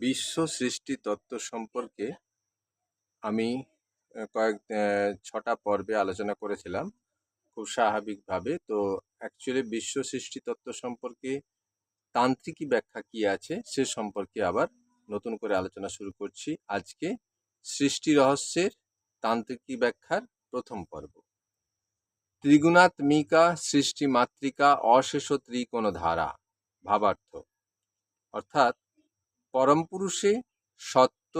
বিশ্ব সৃষ্টি তত্ত্ব সম্পর্কে আমি কয়েক ছটা পর্বে আলোচনা করেছিলাম খুব স্বাভাবিকভাবে। তো অ্যাকচুয়ালি বিশ্ব সৃষ্টি তত্ত্ব সম্পর্কে তান্ত্রিকী ব্যাখ্যা কি আছে সে সম্পর্কে আবার নতুন করে আলোচনা শুরু করছি। আজকে সৃষ্টি রহস্যের তান্ত্রিকী ব্যাখ্যার প্রথম পর্ব। ত্রিগুণাত্মিকা সৃষ্টি মাতৃকা অশেষ ত্রিকোণ ধারা ভাবার্থ। অর্থাৎ পরম পুরুষে সত্য,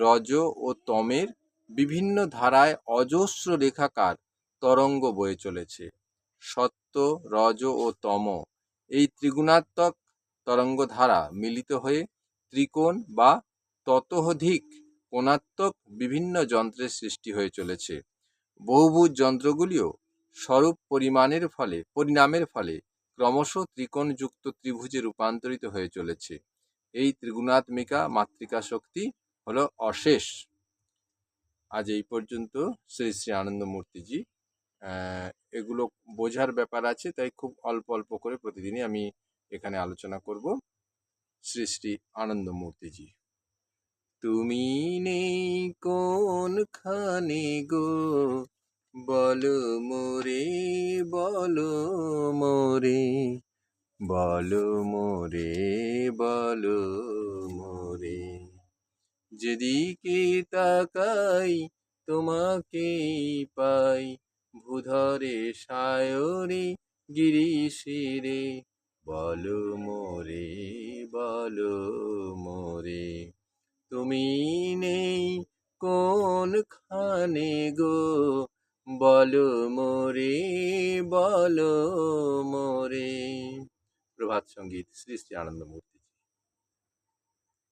রজ ও তমের বিভিন্ন ধারায় অজস্র রেখাকার তরঙ্গ বয়ে চলেছে। সত্য, রজ ও তম এই ত্রিগুণাত্মক তরঙ্গধারা মিলিত হয়ে ত্রিকোণ বা ততোধিক কোণাত্মক বিভিন্ন যন্ত্রের সৃষ্টি হয়ে চলেছে। বহুভুজ যন্ত্রগুলিও স্বরূপ পরিমাণের ফলে, পরিণামের ফলে ক্রমশ ত্রিকোণযুক্ত ত্রিভুজে রূপান্তরিত হয়ে চলেছে। এই ত্রিগুণাত্মিকা মাতৃকা শক্তি হলো অশেষ। আজ এই পর্যন্ত শ্রী শ্রী আনন্দমূর্তিজি এগুলো বোঝার ব্যাপার আছে, তাই খুব অল্প অল্প করে প্রতিদিনই আমি এখানে আলোচনা করব। শ্রী শ্রী আনন্দমূর্তিজি, তুমি নেই কোনখানে গো? বলো মোরে বলো মোরে। বলো মোরে বলো মোরে। যেদিকে তাকাই তোমাকেই পাই। ভূধরে, সায়রে, গিরিশিরে। বলো মোরে বলো মোরে। তুমি নেই কোনখানে গো? বলো মোরে বলো মোরে। প্রভাত সংগীত শ্রী আনন্দমূর্তি